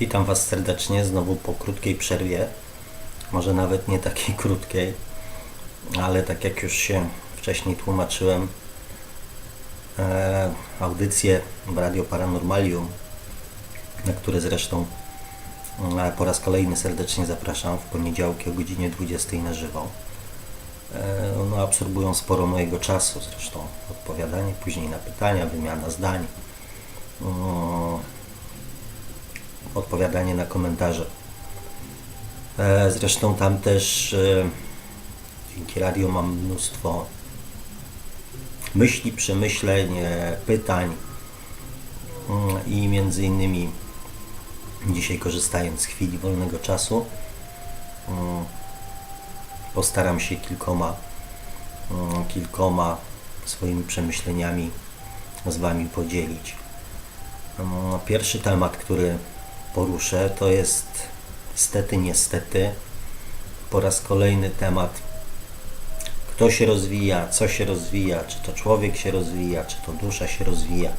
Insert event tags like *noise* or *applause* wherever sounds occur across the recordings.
Witam Was serdecznie znowu po krótkiej przerwie. Może nawet nie takiej *laughs* krótkiej, ale tak jak już się wcześniej tłumaczyłem, e, audycje w Radio Paranormalium, na które zresztą e, po raz kolejny serdecznie zapraszam w poniedziałki o godzinie 20 na żywo. E, no, absorbują sporo mojego czasu, zresztą odpowiadanie później na pytania, wymiana zdań. Mm, odpowiadanie na komentarze. E, Zresztą tam też e, dzięki radio mam mnóstwo myśli, przemyśleń, e, pytań Mm, i między innymi dzisiaj korzystając z chwili wolnego czasu mm, postaram się kilkoma mm, kilkoma swoimi przemyśleniami z Wami podzielić. Pierwszy temat, który poruszę, to jest stety, niestety po raz kolejny temat kto się rozwija, co się rozwija, czy to człowiek się rozwija, czy to dusza się rozwija.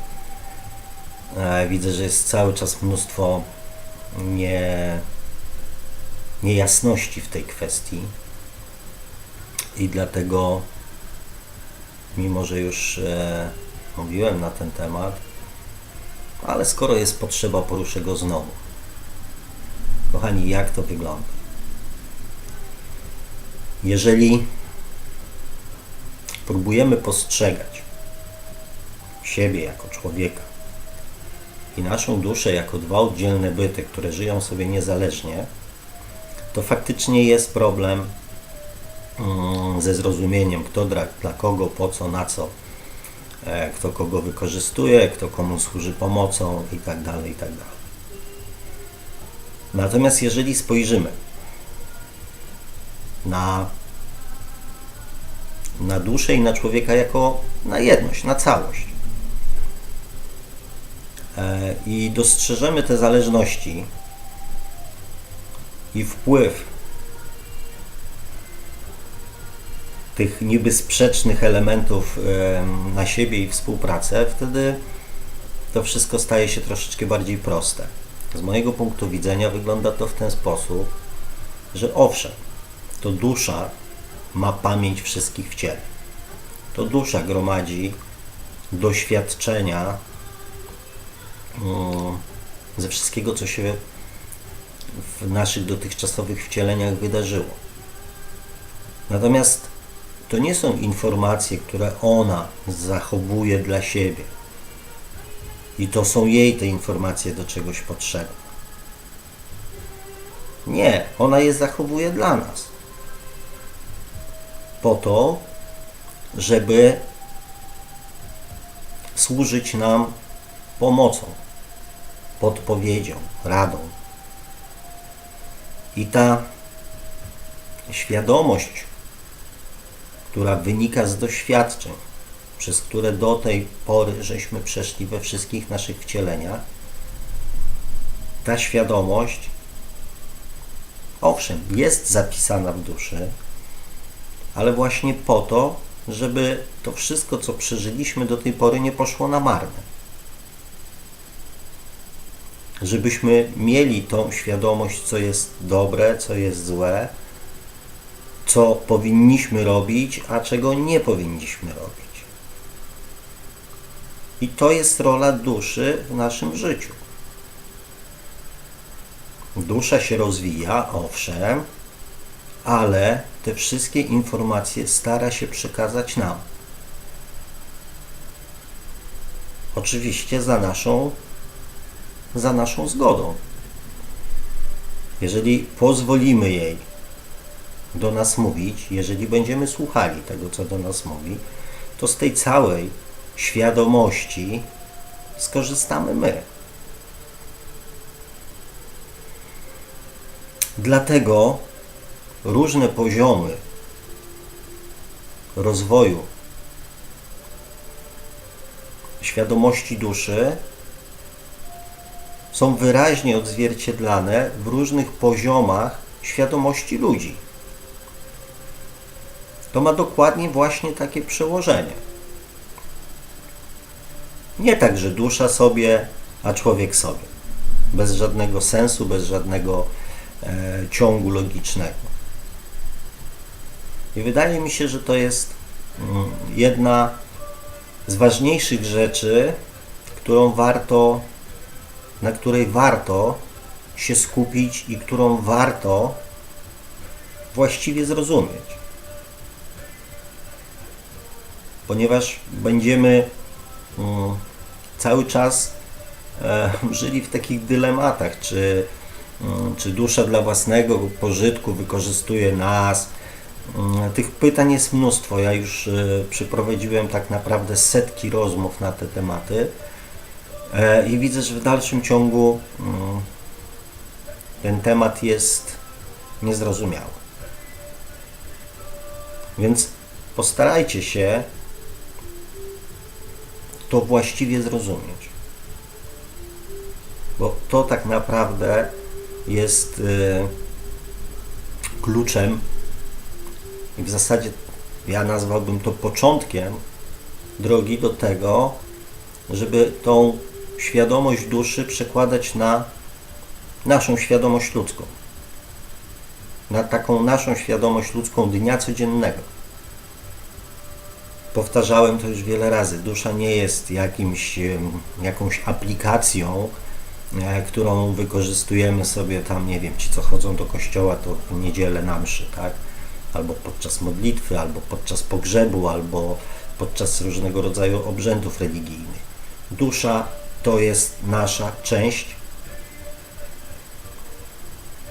E, Widzę, że jest cały czas mnóstwo nie, niejasności w tej kwestii i dlatego, mimo że już e, mówiłem na ten temat, ale skoro jest potrzeba, poruszę go znowu. Kochani, jak to wygląda? Jeżeli próbujemy postrzegać siebie jako człowieka i naszą duszę jako dwa oddzielne byty, które żyją sobie niezależnie, to faktycznie jest problem mm, ze zrozumieniem, kto dla, dla kogo, po co, na co, e, kto kogo wykorzystuje, kto komu służy pomocą i tak Natomiast jeżeli spojrzymy na, na duszę i na człowieka jako na jedność, na całość e, i dostrzeżemy te zależności i wpływ tych niby sprzecznych elementów em, na siebie i współpracę, wtedy to wszystko staje się troszeczkę bardziej proste. Z mojego punktu widzenia wygląda to w ten sposób, że owszem, to dusza ma pamięć wszystkich w ciele. To dusza gromadzi doświadczenia mm, ze wszystkiego, co się w naszych dotychczasowych wcieleniach wydarzyło. Natomiast to nie są informacje, które ona zachowuje dla siebie. I to są jej te informacje do czegoś potrzebne. Nie, ona je zachowuje dla nas. Po to, żeby służyć nam pomocą, podpowiedzią, radą. I ta świadomość, która wynika z doświadczeń, przez które do tej pory żeśmy przeszli we wszystkich naszych wcieleniach, ta świadomość, owszem, jest zapisana w duszy, ale właśnie po to, żeby to wszystko, co przeżyliśmy do tej pory, nie poszło na marne. Żebyśmy mieli tą świadomość, co jest dobre, co jest złe, co powinniśmy robić, a czego nie powinniśmy robić. I to jest rola duszy w naszym życiu. Dusza się rozwija, owszem, ale te wszystkie informacje stara się przekazać nam. Oczywiście za naszą, za naszą zgodą. Jeżeli pozwolimy jej do nas mówić, jeżeli będziemy słuchali tego, co do nas mówi, to z tej całej świadomości skorzystamy my. Dlatego różne poziomy rozwoju świadomości duszy są wyraźnie odzwierciedlane w różnych poziomach świadomości ludzi. To ma dokładnie właśnie takie przełożenie. Nie tak, że dusza sobie, a człowiek sobie. bez żadnego sensu, bez żadnego e, ciągu logicznego. I wydaje mi się, że to jest mm, jedna z ważniejszych rzeczy, którą warto, na której warto się skupić i którą warto właściwie zrozumieć. Ponieważ będziemy mm, cały czas żyli w takich dylematach, czy, mm, czy dusza dla własnego pożytku wykorzystuje nas. Mm, Tych pytań jest mnóstwo. Ja już e, przeprowadziłem tak naprawdę setki rozmów na te tematy e, i widzę, że w dalszym ciągu mm, ten temat jest niezrozumiały. Więc postarajcie się to właściwie zrozumieć. Bo to tak naprawdę jest y, kluczem i w zasadzie ja nazwałbym to początkiem drogi do tego, żeby tą świadomość duszy przekładać na naszą świadomość ludzką. Na taką naszą świadomość ludzką dnia codziennego. Powtarzałem to już wiele razy. Dusza nie jest jakimś, jakąś aplikacją, e, którą wykorzystujemy sobie tam, nie wiem, ci co chodzą do kościoła, to w niedzielę na mszy, tak? Albo podczas modlitwy, albo podczas pogrzebu, albo podczas różnego rodzaju obrzędów religijnych. Dusza to jest nasza część,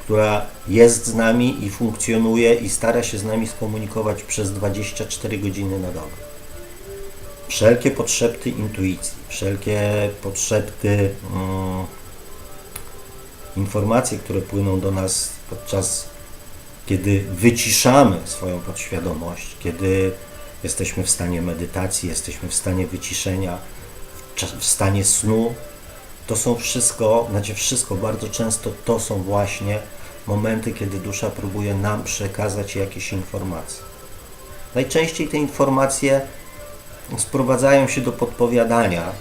która jest z nami i funkcjonuje i stara się z nami skomunikować przez 24 godziny na dobę. Wszelkie podszepty intuicji, wszelkie podszepty mm, informacje, które płyną do nas podczas kiedy wyciszamy swoją podświadomość, kiedy jesteśmy w stanie medytacji, jesteśmy w stanie wyciszenia, w stanie snu, to są wszystko, znaczy wszystko, bardzo często to są właśnie momenty, kiedy dusza próbuje nam przekazać jakieś informacje. Najczęściej te informacje sprowadzają się do podpowiadania,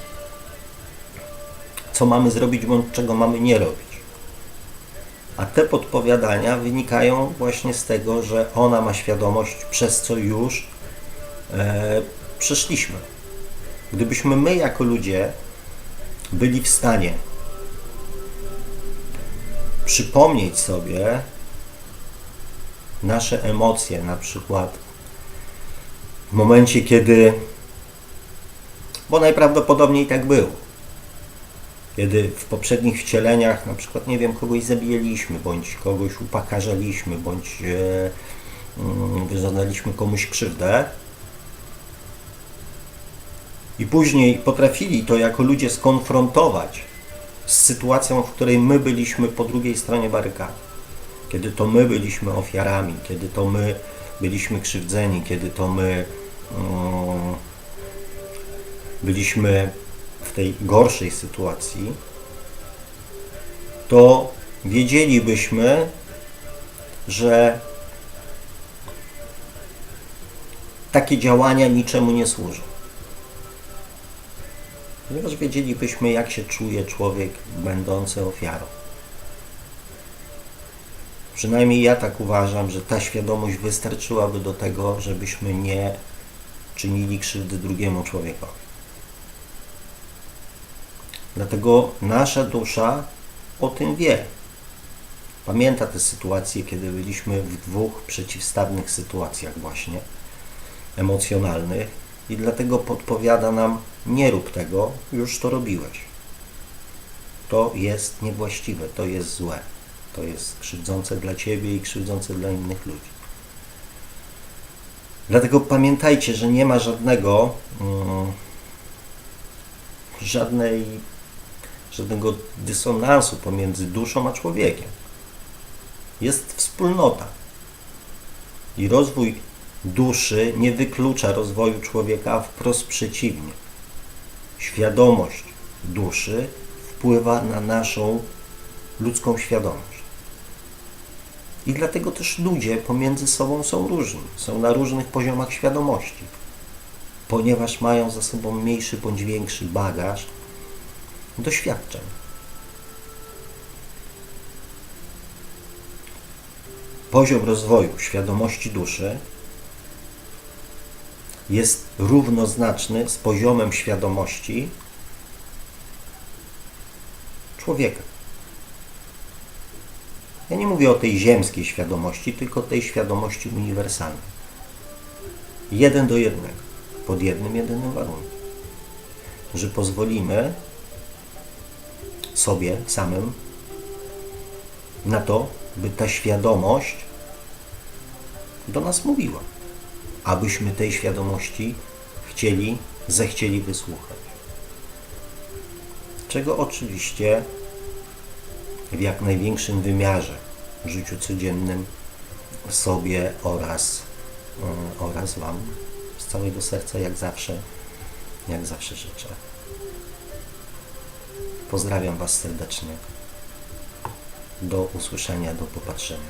co mamy zrobić bądź czego mamy nie robić. A te podpowiadania wynikają właśnie z tego, że ona ma świadomość, przez co już e, przeszliśmy. Gdybyśmy my jako ludzie byli w stanie przypomnieć sobie nasze emocje, na przykład w momencie, kiedy, bo najprawdopodobniej tak było, kiedy w poprzednich wcieleniach, na przykład, nie wiem, kogoś zabijaliśmy, bądź kogoś upakarzaliśmy, bądź e, mm, wyrządzaliśmy komuś krzywdę, i później potrafili to jako ludzie skonfrontować z sytuacją, w której my byliśmy po drugiej stronie barykady. Kiedy to my byliśmy ofiarami, kiedy to my byliśmy krzywdzeni, kiedy to my mm, byliśmy w tej gorszej sytuacji, to wiedzielibyśmy, że takie działania niczemu nie służą. Ponieważ wiedzielibyśmy, jak się czuje człowiek będący ofiarą. Przynajmniej ja tak uważam, że ta świadomość wystarczyłaby do tego, żebyśmy nie czynili krzywdy drugiemu człowiekowi. Dlatego nasza dusza o tym wie. Pamięta te sytuacje, kiedy byliśmy w dwóch przeciwstawnych sytuacjach właśnie emocjonalnych i dlatego podpowiada nam nie rób tego, już to robiłeś. To jest niewłaściwe, to jest złe. To jest krzywdzące dla Ciebie i krzywdzące dla innych ludzi. Dlatego pamiętajcie, że nie ma żadnego, mm, żadnej, żadnego dysonansu pomiędzy duszą a człowiekiem. Jest wspólnota. I rozwój duszy nie wyklucza rozwoju człowieka, a wprost przeciwnie. Świadomość duszy wpływa na naszą ludzką świadomość. I dlatego też ludzie pomiędzy sobą są różni, są na różnych poziomach świadomości, ponieważ mają za sobą mniejszy bądź większy bagaż doświadczeń. Poziom rozwoju świadomości duszy jest równoznaczny z poziomem świadomości człowieka. Ja nie mówię o tej ziemskiej świadomości, tylko tej świadomości uniwersalnej. Jeden do jednego, pod jednym jedynym warunkiem, że pozwolimy sobie samym na to, by ta świadomość do nas mówiła, abyśmy tej świadomości chcieli, zechcieli wysłuchać. Czego oczywiście w jak największym wymiarze w życiu codziennym sobie oraz, y, oraz Wam z całego serca, jak zawsze, jak zawsze życzę. Pozdrawiam Was serdecznie. Do usłyszenia, do popatrzenia.